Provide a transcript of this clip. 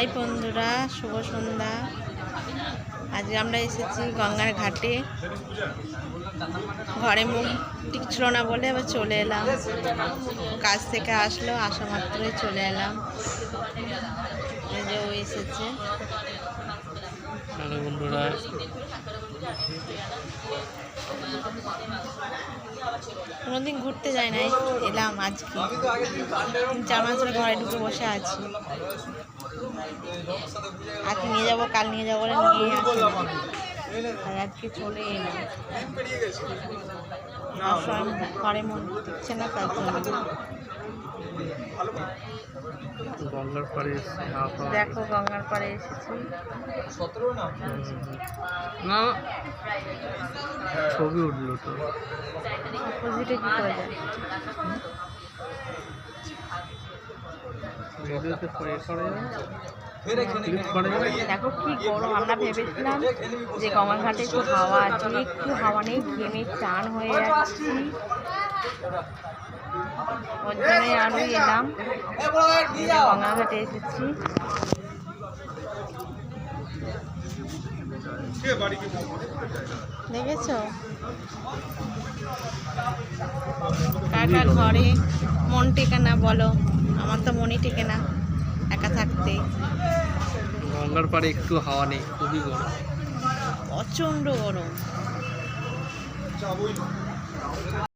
High বন্ধুরা শুভ সন্ধ্যা। আজকে আমরা এসেছি গঙ্গার ঘাটে। ঘরে মুখ ঠিক ছিল না বলে আবার চলে এলাম। কাজ থেকে আসলো আসা মাত্রই চলে এলাম। ও এসেছে। বন্ধুরা। কোনোদিন ঘুরতে যাই নাই এলাম আজকে। জামা ঘরে ঢুকে বসে আছি। আজকে নিয়ে যাব কাল নিয়ে যাব নিয়ে আর আজকে চলে এলাম। ঘরে মন টিকছে না তার জন্য। গঙ্গার পাড়ে। দেখো গঙ্গার পাড়ে এসেছি। না ছবি উঠল তো। অপোজিটে কি করে যায়? ভিডিওতে পরে করা দেখো কি গরম, আমরা ভেবেছিলাম যে গঙ্গার ঘাটে একটু হাওয়া আছে, একটু হাওয়া নেই, ঘেমে চান হয়ে যাচ্ছি। ওর জন্যই আমি এলাম এই যে গঙ্গা ঘাটে এসেছি। দেখেছ? কার ঘরে মন টেকে না বলো। আমার তো মনেই টেকে না একা থাকতে। গঙ্গার পাড়ে একটু হাওয়া নেই খুবই গরম। প্রচণ্ড গরম।